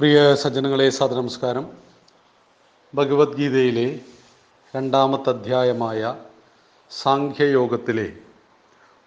പ്രിയ സജ്ജനങ്ങളെ സദനമസ്കാരം ഭഗവത്ഗീതയിലെ രണ്ടാമത്തെ അധ്യായമായ സാഖ്യയോഗത്തിലെ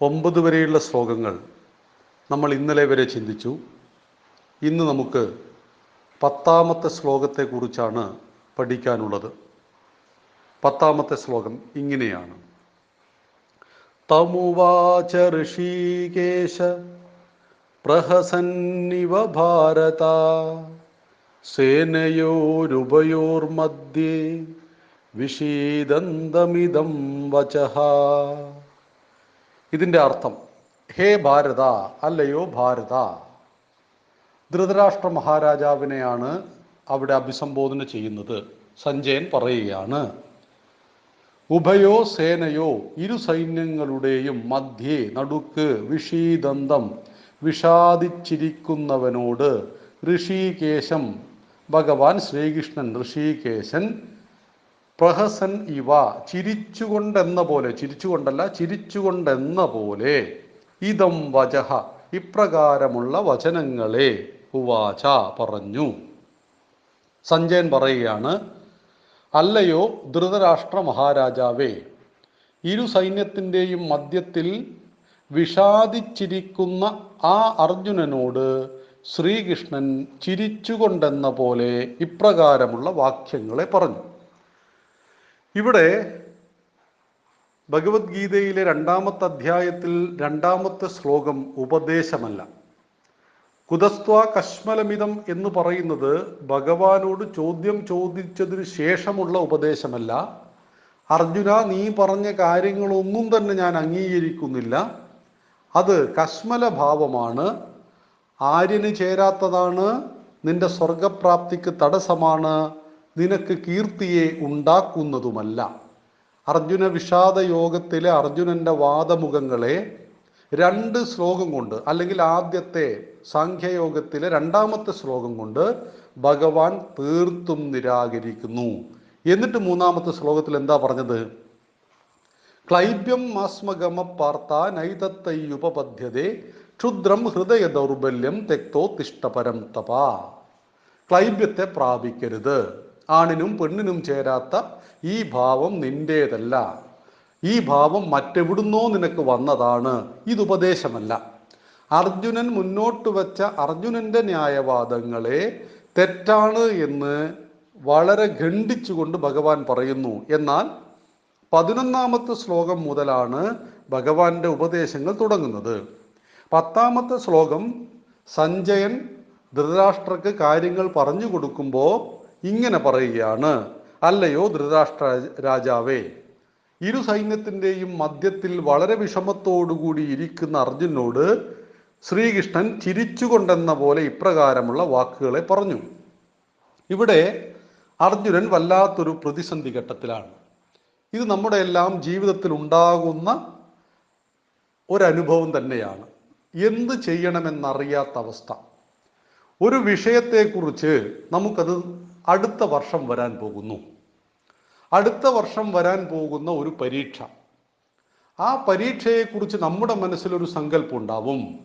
ഒമ്പത് വരെയുള്ള ശ്ലോകങ്ങൾ നമ്മൾ ഇന്നലെ വരെ ചിന്തിച്ചു. ഇന്ന് നമുക്ക് പത്താമത്തെ ശ്ലോകത്തെക്കുറിച്ചാണ് പഠിക്കാനുള്ളത്. പത്താമത്തെ ശ്ലോകം ഇങ്ങനെയാണ്. തമുവാച ഋഷികേശ പ്രഹസന്നിവ ഭാരത സേനയോരുഭയോർമധ്യേ വിഷീദന്തമിതം വച ഇതിന്റെ അർത്ഥം ഹേ ഭാരത അല്ലയോ ഭാരത ധൃതരാഷ്ട്ര മഹാരാജാവിനെയാണ് അവിടെ അഭിസംബോധന ചെയ്യുന്നത്. സഞ്ജയൻ പറയുകയാണ് ഉഭയോ സേനയോ ഇരു സൈന്യങ്ങളുടെയും മധ്യേ നടുക്ക് വിഷീദന്തം വിഷാദിച്ചിരിക്കുന്നവനോട് ഋഷികേശം ഭഗവാൻ ശ്രീകൃഷ്ണൻ ഋഷികേശൻ പ്രഹസൻ ഇവ ചിരിച്ചുകൊണ്ടെന്ന പോലെ ചിരിച്ചുകൊണ്ടല്ല ചിരിച്ചുകൊണ്ടെന്ന പോലെ ഇതം വചഹ ഇപ്രകാരമുള്ള വചനങ്ങളെ ഉവാച പറഞ്ഞു. സഞ്ജയൻ പറയുകയാണ് അല്ലയോ ധൃതരാഷ്ട്ര മഹാരാജാവേ ഇരു സൈന്യത്തിന്റെയും മധ്യത്തിൽ വിഷാദിച്ചിരിക്കുന്ന ആ അർജുനനോട് ശ്രീകൃഷ്ണൻ ചിരിച്ചുകൊണ്ടെന്ന പോലെ ഇപ്രകാരമുള്ള വാക്യങ്ങളെ പറഞ്ഞു. ഇവിടെ ഭഗവത്ഗീതയിലെ രണ്ടാമത്തെ അധ്യായത്തിൽ രണ്ടാമത്തെ ശ്ലോകം ഉപദേശമല്ല. കുതസ്ത്വ കശ്മലമിതം എന്ന് പറയുന്നത് ഭഗവാനോട് ചോദ്യം ചോദിച്ചതിന് ശേഷമുള്ള ഉപദേശമല്ല. അർജുന നീ പറഞ്ഞ കാര്യങ്ങളൊന്നും തന്നെ ഞാൻ അംഗീകരിക്കുന്നില്ല. അത് കശ്മല ഭാവമാണ് ആര്യന് ചേരാത്തതാണ് നിന്റെ സ്വർഗപ്രാപ്തിക്ക് തടസ്സമാണ് നിനക്ക് കീർത്തിയെ ഉണ്ടാക്കുന്നതുമല്ല. അർജുന വിഷാദ യോഗത്തിലെ അർജുനന്റെ വാദമുഖങ്ങളെ രണ്ട് ശ്ലോകം കൊണ്ട് അല്ലെങ്കിൽ ആദ്യത്തെ സാഖ്യയോഗത്തിലെ രണ്ടാമത്തെ ശ്ലോകം കൊണ്ട് ഭഗവാൻ തീർത്തും നിരാകരിക്കുന്നു. എന്നിട്ട് മൂന്നാമത്തെ ശ്ലോകത്തിൽ എന്താ പറഞ്ഞത്? ക്ലൈബ്യം ആസ്മഗമ പാർത്ത നൈതത്തയ്യുപപദ്ധ്യതേ ക്ഷുദ്രം ഹൃദയ ദൗർബല്യം തെക്തോ തിഷ്ടപരം തപ. ക്ലൈബ്യത്തെ പ്രാപിക്കരുത്. ആണിനും പെണ്ണിനും ചേരാത്ത ഈ ഭാവം നിന്റേതല്ല. ഈ ഭാവം മറ്റെവിടുന്നോ നിനക്ക് വന്നതാണ്. ഇതുപദേശമല്ല അർജുനൻ മുന്നോട്ട് വെച്ച അർജുനന്റെ ന്യായവാദങ്ങളെ തെറ്റാണ് എന്ന് വളരെ ഖണ്ഡിച്ചുകൊണ്ട് ഭഗവാൻ പറയുന്നു. എന്നാൽ പതിനൊന്നാമത്തെ ശ്ലോകം മുതലാണ് ഭഗവാന്റെ ഉപദേശങ്ങൾ തുടങ്ങുന്നത്. പത്താമത്തെ ശ്ലോകം സഞ്ജയൻ ധൃതരാഷ്ട്രക്ക് കാര്യങ്ങൾ പറഞ്ഞു കൊടുക്കുമ്പോൾ ഇങ്ങനെ പറയുകയാണ് അല്ലയോ ധൃതരാഷ്ട്ര രാജാവേ ഇരു സൈന്യത്തിന്റെയും മധ്യത്തിൽ വളരെ വിഷമത്തോടുകൂടി ഇരിക്കുന്ന അർജുനോട് ശ്രീകൃഷ്ണൻ ചിരിച്ചുകൊണ്ടെന്ന പോലെ ഇപ്രകാരമുള്ള വാക്കുകളെ പറഞ്ഞു. ഇവിടെ അർജുനൻ വല്ലാത്തൊരു പ്രതിസന്ധി ഘട്ടത്തിലാണ്. ഇത് നമ്മുടെ എല്ലാം ജീവിതത്തിൽ ഉണ്ടാകുന്ന ഒരനുഭവം തന്നെയാണ്. എന്ത് ചെയ്യണമെന്നറിയാത്ത അവസ്ഥ ഒരു വിഷയത്തെക്കുറിച്ച് നമുക്കത് അടുത്ത വർഷം വരാൻ പോകുന്നു. അടുത്ത വർഷം വരാൻ പോകുന്ന ഒരു പരീക്ഷ. ആ പരീക്ഷയെക്കുറിച്ച് നമ്മുടെ മനസ്സിലൊരു സങ്കല്പം ഉണ്ടാവും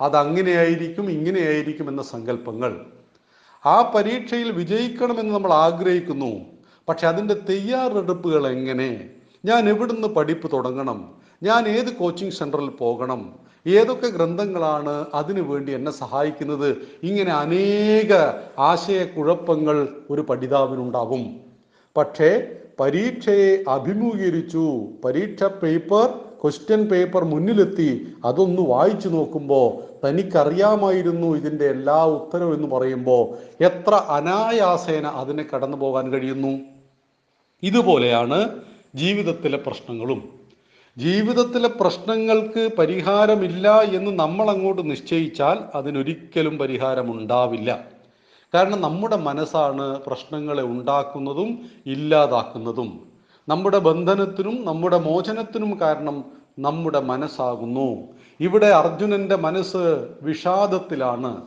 അതങ്ങനെയായിരിക്കും ഇങ്ങനെയായിരിക്കും എന്ന സങ്കല്പങ്ങൾ. ആ പരീക്ഷയിൽ വിജയിക്കണമെന്ന് നമ്മൾ ആഗ്രഹിക്കുന്നു. പക്ഷെ അതിന്റെ തയ്യാറെടുപ്പുകൾ എങ്ങനെ ഞാൻ എവിടുന്ന് പഠിപ്പ് തുടങ്ങണം? ഞാൻ ഏത് കോച്ചിങ് സെന്ററിൽ പോകണം? ഏതൊക്കെ ഗ്രന്ഥങ്ങളാണ് അതിനു വേണ്ടി എന്നെ സഹായിക്കുന്നത്? ഇങ്ങനെ അനേക ആശയക്കുഴപ്പങ്ങൾ ഒരു പഠിതാവിനുണ്ടാവും. പക്ഷേ പരീക്ഷയെ അഭിമുഖീകരിച്ചു പരീക്ഷ പേപ്പർ ക്വസ്റ്റ്യൻ പേപ്പർ മുന്നിലെത്തി അതൊന്ന് വായിച്ചു നോക്കുമ്പോൾ തനിക്കറിയാമായിരുന്നു ഇതിന്റെ എല്ലാ ഉത്തരവും എന്ന് പറയുമ്പോൾ എത്ര അനായാസേന അതിനെ കടന്നു പോകാൻ കഴിയുന്നു? ഇതുപോലെയാണ് ജീവിതത്തിലെ പ്രശ്നങ്ങളും. ജീവിതത്തിലെ പ്രശ്നങ്ങൾക്ക് പരിഹാരമില്ല എന്ന് നമ്മൾ അങ്ങോട്ട് നിശ്ചയിച്ചാൽ അതിനൊരിക്കലും പരിഹാരമുണ്ടാവില്ല. കാരണം നമ്മുടെ മനസ്സാണ് പ്രശ്നങ്ങളെ ഉണ്ടാക്കുന്നതും ഇല്ലാതാക്കുന്നതും. നമ്മുടെ ബന്ധനത്തിനും നമ്മുടെ മോചനത്തിനും കാരണം നമ്മുടെ മനസ്സാകുന്നു. ഇവിടെ അർജുനന്റെ മനസ്സ് വിഷാദത്തിലാണ്.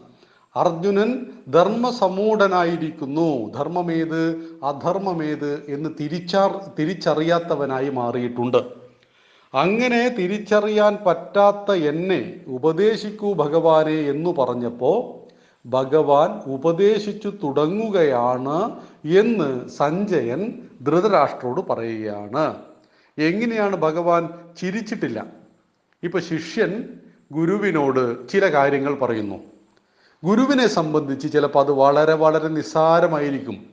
അർജുനൻ ധർമ്മസമൂഢനായിരിക്കുന്നു. ധർമ്മമേത് അധർമ്മമേത് എന്ന് തിരിച്ചർ തിരിച്ചറിയാത്തവനായി മാറിയിട്ടുണ്ട്. അങ്ങനെ തിരിച്ചറിയാൻ പറ്റാത്ത എന്നെ ഉപദേശിക്കൂ ഭഗവാനെ എന്ന് പറഞ്ഞപ്പോൾ ഭഗവാൻ ഉപദേശിച്ചു തുടങ്ങുകയാണ് എന്ന് സഞ്ജയൻ ധൃതരാഷ്ട്രോട് പറയുകയാണ്. എങ്ങനെയാണ് ഭഗവാൻ ചിരിച്ചിട്ടില്ല? ഇപ്പൊ ശിഷ്യൻ ഗുരുവിനോട് ചില കാര്യങ്ങൾ പറയുന്നു. ഗുരുവിനെ സംബന്ധിച്ച് ചിലപ്പോൾ അത് വളരെ വളരെ നിസ്സാരമായിരിക്കും.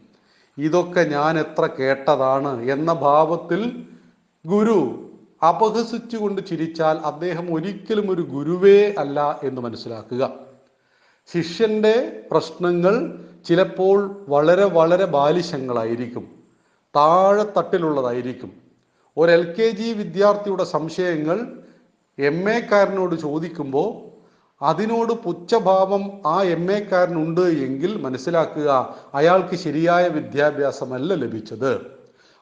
ഇതൊക്കെ ഞാൻ എത്ര കേട്ടതാണ് എന്ന ഭാവത്തിൽ ഗുരു അപഹസിച്ചുകൊണ്ട് ചിരിച്ചാൽ അദ്ദേഹം ഒരിക്കലും ഒരു ഗുരുവേ അല്ല എന്ന് മനസ്സിലാക്കുക. ശിഷ്യന്റെ പ്രശ്നങ്ങൾ ചിലപ്പോൾ വളരെ വളരെ ബാലിശങ്ങളായിരിക്കും. താഴെത്തട്ടിലുള്ളതായിരിക്കും. ഒരു എൽ കെ ജി വിദ്യാർത്ഥിയുടെ സംശയങ്ങൾ എം എക്കാരനോട് ചോദിക്കുമ്പോൾ അതിനോട് പുച്ഛഭാവം ആ എം എക്കാരനുണ്ട് എങ്കിൽ മനസ്സിലാക്കുക അയാൾക്ക് ശരിയായ വിദ്യാഭ്യാസമല്ല ലഭിച്ചത്.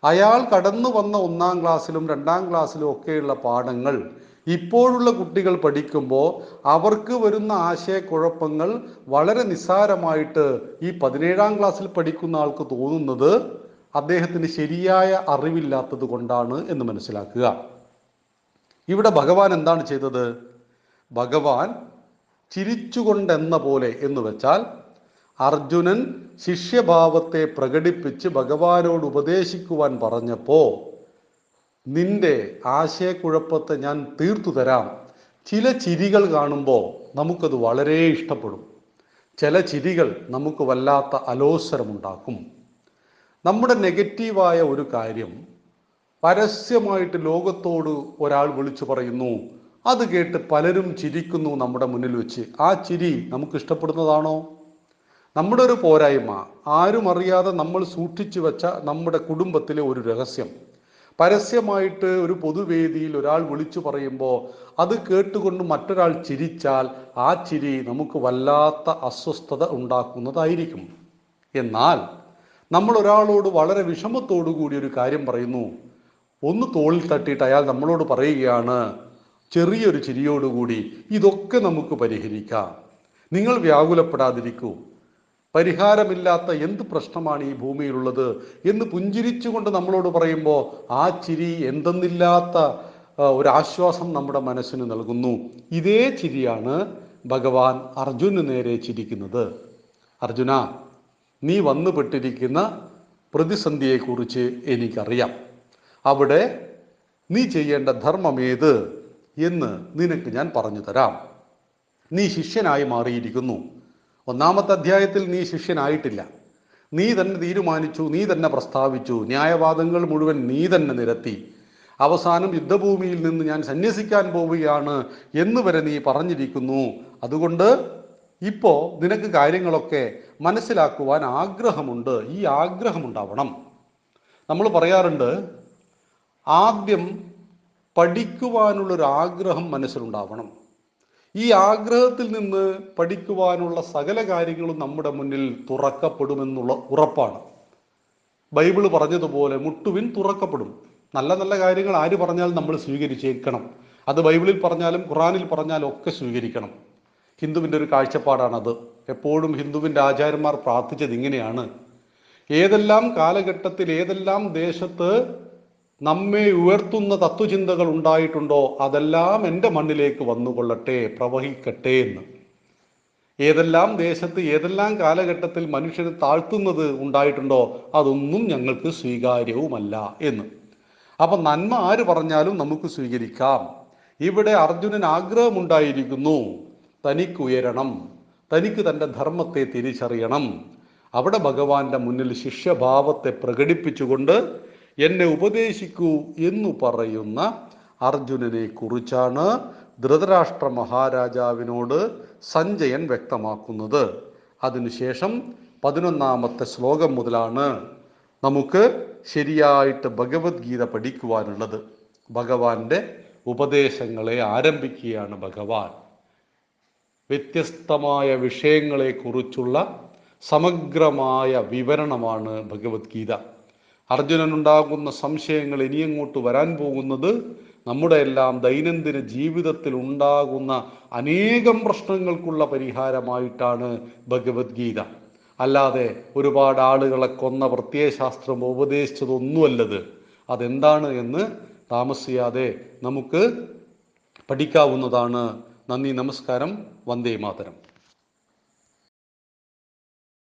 അയാൾ കടന്നു വന്ന ഒന്നാം ക്ലാസ്സിലും രണ്ടാം ക്ലാസ്സിലും ഒക്കെയുള്ള പാഠങ്ങൾ ഇപ്പോഴുള്ള കുട്ടികൾ പഠിക്കുമ്പോൾ അവർക്ക് വരുന്ന ആശയക്കുഴപ്പങ്ങൾ വളരെ നിസ്സാരമായിട്ട് ഈ പതിനേഴാം ക്ലാസ്സിൽ പഠിക്കുന്ന ആൾക്ക് തോന്നുന്നത് അദ്ദേഹത്തിന് ശരിയായ അറിവില്ലാത്തത് കൊണ്ടാണ് എന്ന് മനസ്സിലാക്കുക. ഇവിടെ ഭഗവാൻ എന്താണ് ചെയ്തത്? ഭഗവാൻ ചിരിച്ചുകൊണ്ടെന്ന പോലെ എന്ന് വെച്ചാൽ അർജുനൻ ശിഷ്യഭാവത്തെ പ്രകടിപ്പിച്ച് ഭഗവാനോട് ഉപദേശിക്കുവാൻ പറഞ്ഞപ്പോ നിന്റെ ആശയക്കുഴപ്പത്തെ ഞാൻ തീർത്തു തരാം. ചില ചിരികൾ കാണുമ്പോൾ നമുക്കത് വളരെ ഇഷ്ടപ്പെടും. ചില ചിരികൾ നമുക്ക് വല്ലാത്ത അലോസരമുണ്ടാക്കും. നമ്മുടെ നെഗറ്റീവായ ഒരു കാര്യം പരസ്യമായിട്ട് ലോകത്തോട് ഒരാൾ വിളിച്ചു പറയുന്നു അത് കേട്ട് പലരും ചിരിക്കുന്നു നമ്മുടെ മുന്നിൽ വെച്ച്. ആ ചിരി നമുക്ക് ഇഷ്ടപ്പെടുന്നതാണോ? നമ്മുടെ ഒരു പോരായ്മ ആരും അറിയാതെ നമ്മൾ സൂക്ഷിച്ചു വെച്ച നമ്മുടെ കുടുംബത്തിലെ ഒരു രഹസ്യം. പരസ്യമായിട്ട് ഒരു പൊതുവേദിയിൽ ഒരാൾ വിളിച്ചു പറയുമ്പോൾ അത് കേട്ടുകൊണ്ട് മറ്റൊരാൾ ചിരിച്ചാൽ ആ ചിരി നമുക്ക് വല്ലാത്ത അസ്വസ്ഥത ഉണ്ടാക്കുന്നതായിരിക്കും. എന്നാൽ നമ്മൾ ഒരാളോട് വളരെ വിഷമത്തോടു കൂടി ഒരു കാര്യം പറയുന്നു. ഒന്ന് തോളിൽ തട്ടിയിട്ട് അയാൾ നമ്മളോട് പറയുകയാണ് ചെറിയൊരു ചിരിയോടുകൂടി ഇതൊക്കെ നമുക്ക് പരിഹരിക്കാം. നിങ്ങൾ വ്യാകുലപ്പെടാതിരിക്കൂ. പരിഹാരമില്ലാത്ത എന്ത് പ്രശ്നമാണ് ഈ ഭൂമിയിലുള്ളത് എന്ന് പുഞ്ചിരിച്ചുകൊണ്ട് നമ്മളോട് പറയുമ്പോൾ ആ ചിരി എന്തെന്നില്ലാത്ത ഒരാശ്വാസം നമ്മുടെ മനസ്സിന് നൽകുന്നു. ഇതേ ചിരിയാണ് ഭഗവാൻ അർജുന് നേരെ ചിരിക്കുന്നത്. അർജുന നീ വന്നുപെട്ടിരിക്കുന്ന പ്രതിസന്ധിയെക്കുറിച്ച് എനിക്കറിയാം. അവിടെ നീ ചെയ്യേണ്ട ധർമ്മം ഏത് എന്ന് നിനക്ക് ഞാൻ പറഞ്ഞു തരാം. നീ ശിഷ്യനായി മാറിയിരിക്കുന്നു. ഒന്നാമത്തെ അധ്യായത്തിൽ നീ ശിഷ്യനായിട്ടില്ല. നീ തന്നെ തീരുമാനിച്ചു നീ തന്നെ പ്രസ്താവിച്ചു. ന്യായവാദങ്ങൾ മുഴുവൻ നീ തന്നെ നിരത്തി. അവസാനം യുദ്ധഭൂമിയിൽ നിന്ന് ഞാൻ സന്യസിക്കാൻ പോവുകയാണ് എന്ന് വരെ നീ പറഞ്ഞിരിക്കുന്നു. അതുകൊണ്ട് ഇപ്പോ നിനക്ക് കാര്യങ്ങളൊക്കെ മനസ്സിലാക്കുവാൻ ആഗ്രഹമുണ്ട്. ഈ ആഗ്രഹമുണ്ടാവണം. നമ്മൾ പറയാറുണ്ട് ആദ്യം പഠിക്കുവാനുള്ളൊരു ആഗ്രഹം മനസ്സിലുണ്ടാവണം. ഈ ആഗ്രഹത്തിൽ നിന്ന് പഠിക്കുവാനുള്ള സകല കാര്യങ്ങളും നമ്മുടെ മുന്നിൽ തുറക്കപ്പെടുമെന്നുള്ള ഉറപ്പാണ്. ബൈബിൾ പറഞ്ഞതുപോലെ മുട്ടുവിൻ തുറക്കപ്പെടും. നല്ല നല്ല കാര്യങ്ങൾ ആര് പറഞ്ഞാലും നമ്മൾ സ്വീകരിച്ചേക്കണം. അത് ബൈബിളിൽ പറഞ്ഞാലും ഖുറാനിൽ പറഞ്ഞാലും ഒക്കെ സ്വീകരിക്കണം. ഹിന്ദുവിന്റെ ഒരു കാഴ്ചപ്പാടാണത്. എപ്പോഴും ഹിന്ദുവിന്റെ ആചാര്യന്മാർ പ്രാർത്ഥിച്ചത് ഇങ്ങനെയാണ്. ഏതെല്ലാം കാലഘട്ടത്തിൽ ഏതെല്ലാം ദേശത്ത് നമ്മെ ഉയർത്തുന്ന തത്വചിന്തകൾ ഉണ്ടായിട്ടുണ്ടോ? അതെല്ലാം എന്റെ മണ്ണിലേക്ക് വന്നുകൊള്ളട്ടെ പ്രവഹിക്കട്ടെ എന്ന്. ഏതെല്ലാം ദേശത്ത് ഏതെല്ലാം കാലഘട്ടത്തിൽ മനുഷ്യരെ താഴ്ത്തുന്നത് ഉണ്ടായിട്ടുണ്ടോ? അതൊന്നും ഞങ്ങൾക്ക് സ്വീകാര്യവുമല്ല എന്ന്. അപ്പൊ നന്മ ആര് പറഞ്ഞാലും നമുക്ക് സ്വീകരിക്കാം. ഇവിടെ അർജുനൻ ആഗ്രഹമുണ്ടായിരിക്കുന്നു തനിക്ക് ഉയരണം തനിക്ക് തന്റെ ധർമ്മത്തെ തിരിച്ചറിയണം. അവിടെ ഭഗവാന്റെ മുന്നിൽ ശിഷ്യഭാവത്തെ പ്രകടിപ്പിച്ചുകൊണ്ട് എന്നെ ഉപദേശിക്കൂ എന്നു പറയുന്ന അർജുനനെ കുറിച്ചാണ് ധൃതരാഷ്ട്ര മഹാരാജാവിനോട് സഞ്ജയൻ വ്യക്തമാക്കുന്നത്. അതിനുശേഷം പതിനൊന്നാമത്തെ ശ്ലോകം മുതലാണ് നമുക്ക് ശരിയായിട്ട് ഭഗവത്ഗീത പഠിക്കുവാനുള്ളത്. ഭഗവാന്റെ ഉപദേശങ്ങളെ ആരംഭിക്കുകയാണ് ഭഗവാൻ. വ്യത്യസ്തമായ വിഷയങ്ങളെക്കുറിച്ചുള്ള സമഗ്രമായ വിവരണമാണ് ഭഗവത്ഗീത. അർജുനനുണ്ടാകുന്ന സംശയങ്ങൾ ഇനിയങ്ങോട്ട് വരാൻ പോകുന്നത്? നമ്മുടെ എല്ലാം ദൈനംദിന ജീവിതത്തിൽ ഉണ്ടാകുന്ന അനേകം പ്രശ്നങ്ങൾക്കുള്ള പരിഹാരമായിട്ടാണ് ഭഗവത്ഗീത. അല്ലാതെ ഒരുപാട് ആളുകളെ കൊന്ന പ്രത്യയശാസ്ത്രം ഉപദേശിച്ചതൊന്നുമല്ലത്. അതെന്താണ് എന്ന് താമസിയാതെ നമുക്ക് പഠിക്കാവുന്നതാണ്. നന്ദി നമസ്കാരം. വന്ദേ മാതരം.